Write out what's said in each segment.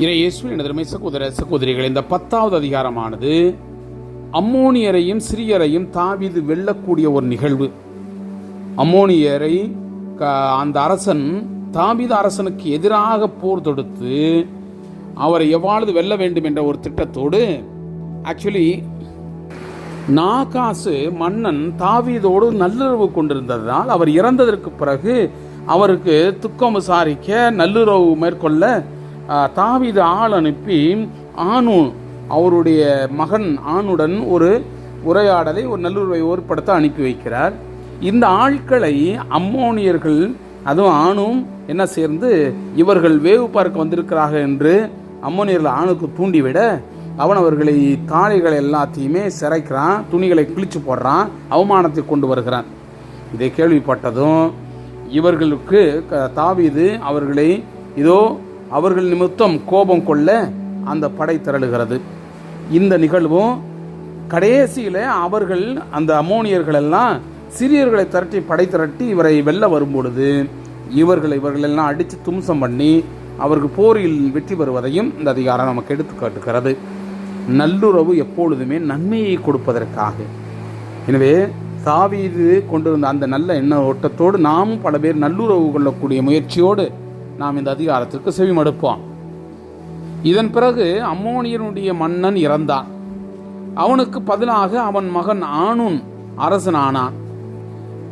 இறையேசு எனதருமை சகோதர சகோதரிகள் இந்த பத்தாவது அதிகாரமானது அம்மோனியரையும் சிறியரையும் தாவீது வெல்லக்கூடிய ஒரு நிகழ்வு. அம்மோனியரை அந்த அரசன் தாவித அரசனுக்கு எதிராக போர் தொடுத்து அவரை எவ்வாறு வெல்ல வேண்டும் என்ற ஒரு திட்டத்தோடு ஆக்சுவலி நாகாசு மன்னன் தாவீதோடு நல்லுறவு கொண்டிருந்ததால் அவர் இறந்ததற்கு பிறகு அவருக்கு துக்கம் விசாரிக்க நல்லுறவு மேற்கொள்ள தாவீது ஆள் அனுப்பி ஆணு அவருடைய மகன் ஆணுடன் ஒரு உரையாடலை ஒரு நல்லுறவை ஏற்படுத்த அனுப்பி வைக்கிறார். இந்த ஆட்களை அம்மோனியர்கள் அதுவும் ஆணும் என்ன சேர்ந்து இவர்கள் வேவு பார்க்க வந்திருக்கிறார்கள் என்று அம்மோனியர்கள் ஆணுக்கு தூண்டிவிட அவன் அவர்களை காளைகளை எல்லாத்தையுமே சிறைக்கிறான் துணிகளை கிழிச்சு போடுறான் அவமானத்தை கொண்டு வருகிறான். இதை கேள்விப்பட்டதும் இவர்களுக்கு க- அவர்களை இதோ அவர்கள் நிமித்தம் கோபம் கொள்ள அந்த படை திரளுகிறது. இந்த நிகழ்வும் கடைசியில் அவர்கள் அந்த அமோனியர்கள் எல்லாம் சிறியர்களை திரட்டி படை திரட்டி இவரை வெல்ல வரும்பொழுது இவர்கள் இவர்களெல்லாம் அடித்து தும்சம் பண்ணி அவர்கள் போரில் வெற்றி பெறுவதையும் இந்த அதிகாரம் நமக்கு எடுத்து காட்டுகிறது. நல்லுறவு எப்பொழுதுமே நன்மையை கொடுப்பதற்காக. எனவே தாவீது கொண்டிருந்த அந்த நல்ல எண்ண ஓட்டத்தோடு நாமும் பல பேர் நல்லுறவு கொள்ளக்கூடிய முயற்சியோடு நாம் இந்த அதிகாரத்திற்கு செவிமடுப்போம். இதன் பிறகு அம்மோனியனுடைய மன்னன் இறந்தான். அவனுக்கு பதிலாக அவன் மகன் ஆணுன் அரசனானான்.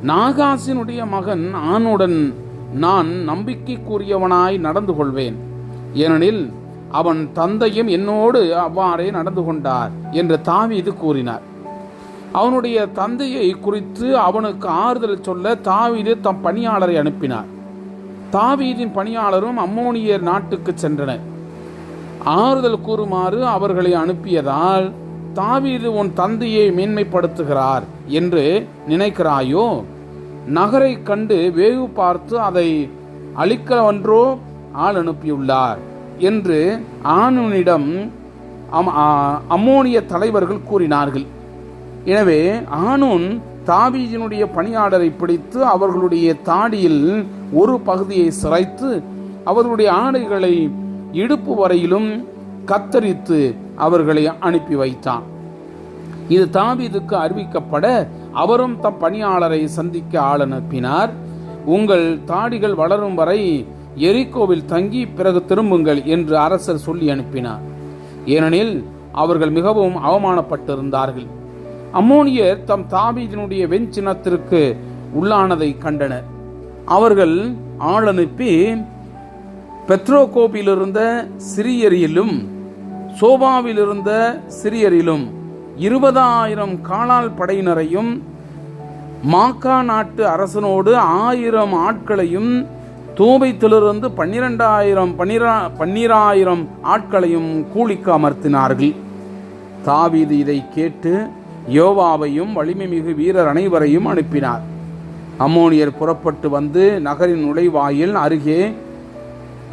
நாகாசினுடைய மகன் ஆணுடன் நான் நம்பிக்கைக்குரியவனாய் நடந்து கொள்வேன். ஏனெனில் அவன் தந்தையும் என்னோடு அவ்வாறே நடந்து கொண்டார் என்று தாவீது கூறினார். அவனுடைய தந்தையை குறித்து அவனுக்கு ஆறுதல் சொல்ல தாவீது தம் பணியாளரை அனுப்பினார். தாவீதின் பணியாளரும் அம்மோனியர் நாட்டுக்கு சென்றனர். ஆறுதல் கூறுமாறு அவர்களை அனுப்பியதால் தாவீது உன் தந்தையை மேன்மைப்படுத்துகிறார் என்று நினைக்கிறாயோ? நகரை கண்டு வேவு பார்த்து அதை அழிக்கவன்றோ ஆள் அனுப்பியுள்ளார் என்று ஆணுனிடம் அம்- அம்மோனிய தலைவர்கள் கூறினார்கள். எனவே ஆணுன் தாபீஜினுடைய பணியாளரை பிடித்து அவர்களுடைய தாடியில் ஒரு பகுதியை சிரைத்து அவர்களுடைய ஆடைகளை இடுப்பு வரையிலும் கத்தரித்து அவர்களை அனுப்பி வைத்தான். இது தாவீதுக்கு அறிவிக்கப்பட அவரும் தம் பணியாளரை சந்திக்க ஆள் அனுப்பினார். உங்கள் தாடிகள் வளரும் வரை எரிக்கோவில் தங்கி பிறகு திரும்புங்கள் என்று அரசர் சொல்லி அனுப்பினார். ஏனெனில் அவர்கள் மிகவும் அவமானப்பட்டிருந்தார்கள். அம்மோனியர் தம் தாவீதினுடைய வெஞ்சினத்திற்கு உள்ளானதை கண்டனர். அவர்கள் ஆள் அனுப்பி பெத்ரோகோப்பில் இருந்த சிறியரிலும் சோபாவில் இருந்த சிறியரிலும் இருபதாயிரம் காலால் படையினரையும் மாக்கா நாட்டு அரசனோடு ஆயிரம் ஆட்களையும் தூபைத்திலிருந்து பன்னிரெண்டாயிரம் பன்னிரா பன்னிராயிரம் ஆட்களையும் கூலிக்கு அமர்த்தினார்கள். தாவீது இதை கேட்டு யோவாவையும் வலிமை மிகு வீரர் அனைவரையும் அனுப்பினார். அம்மோனியர் புறப்பட்டு வந்து நகரின் நுழைவாயில் அருகே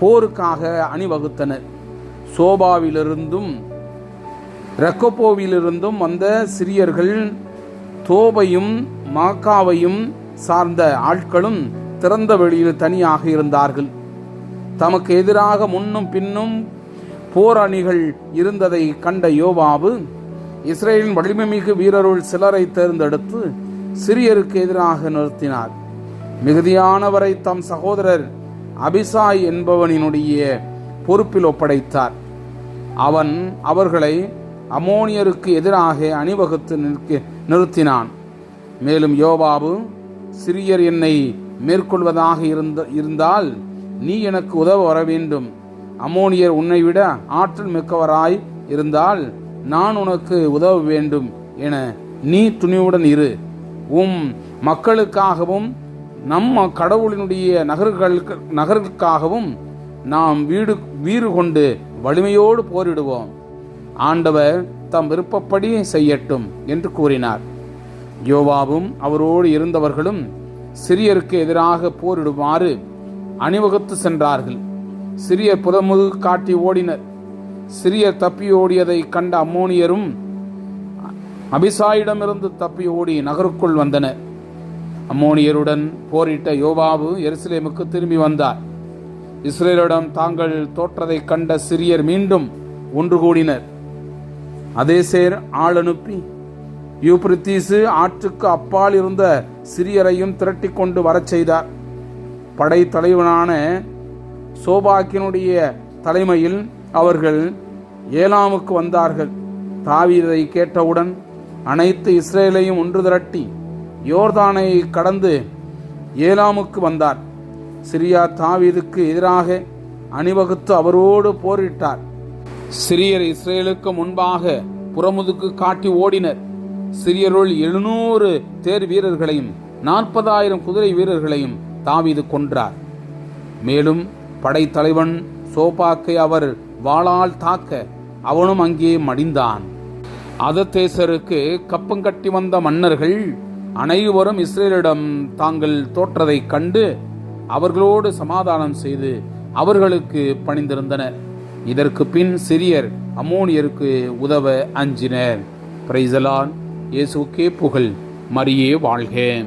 போருக்காக அணிவகுத்தனர். சோபாவிலிருந்தும் ரெக்கோப்போவிலிருந்தும் வந்த சிறியர்கள் தோபையும் மாக்காவையும் சார்ந்த ஆட்களும் திறந்த வெளியில் தனியாக இருந்தார்கள். தமக்கு எதிராக முன்னும் பின்னும் போர் அணிகள் இருந்ததை கண்ட யோவாவு இஸ்ரேலின் வலிமைமிகு வீரருள் சிலரை தேர்ந்தெடுத்து சிறியருக்கு எதிராக நிறுத்தினார். மிகுதியானவரை தம் சகோதரர் அபிசாய் என்பவனினுடைய பொறுப்பில் ஒப்படைத்தார். அவன் அவர்களை அமோனியருக்கு எதிராக அணிவகுத்து நிற்க நிறுத்தினான். மேலும் யோபாபு சிறியர் என்னை மேற்கொள்வதாக இருந்த இருந்தால் நீ எனக்கு உதவ வர வேண்டும் அமோனியர் உன்னை விட ஆற்றல் மிக்கவராய் இருந்தால் நான் உனக்கு உதவ வேண்டும் என நீ துணிவுடன் இரு. உம் மக்களுக்காகவும் நம்ம கடவுளினுடைய நகர்களுக்கு நகர்களுக்காகவும் நாம் வீடு வீறு கொண்டு வலிமையோடு போரிடுவோம். ஆண்டவர் தம் விருப்பப்படி செய்யட்டும் என்று கூறினார். யோவாவும் அவரோடு இருந்தவர்களும் சிறியருக்கு எதிராக போரிடுமாறு அணிவகுத்து சென்றார்கள். சிறியர் புதமுது காட்டி ஓடினர். சிறியர் தப்பி ஓடியதை கண்ட அம்மோனியரும் அபிசாயிடமிருந்து தப்பி ஓடி நகருக்குள் வந்தனர் அம்மோனியருடன் போரிட்ட யோவாவு எருசலேமுக்கு திரும்பி வந்தார். இஸ்ரேலிடம் தாங்கள் தோற்றதைக் கண்ட சிறியர் மீண்டும் ஒன்று கூடினர். அதேசேர் ஆள் அனுப்பி யூப்ரித்தீசு ஆற்றுக்கு அப்பால் இருந்த சிறியரையும் திரட்டிக் கொண்டு வரச் செய்தார். படைத்தலைவனான சோபாக்கினுடைய தலைமையில் அவர்கள் ஏலாமுக்கு வந்தார்கள். தாவீதை கேட்டவுடன் அனைத்து இஸ்ரேலையும் ஒன்று திரட்டி யோர்தானை கடந்து ஏலாமுக்கு வந்தார். சிரியா தாவீதுக்கு எதிராக அணிவகுத்து அவரோடு போரிட்டார். சிரியர் இஸ்ரேலுக்கு முன்பாக புறமுதுக்கு காட்டி ஓடினர். சிரியருள் எழுநூறு தேர் வீரர்களையும் நாற்பதாயிரம் குதிரை வீரர்களையும் தாவீது கொன்றார். மேலும் படைத்தலைவன் சோபாக்கை அவர் வாளால் தாக்க அவனும் அங்கே மடிந்தான். அதத்தேசருக்கு கப்பங்கட்டி வந்த மன்னர்கள் அனைவரும் இஸ்ரேலிடம் தாங்கள் தோற்றதைக் கண்டு அவர்களோடு சமாதானம் செய்து அவர்களுக்கு பணிந்திருந்தனர். இதற்கு பின் சிரியர் அம்மோனியருக்கு உதவ அஞ்சினர். பிரைசலான் இயேசுக்கே புகழ். மரியே வாழ்க.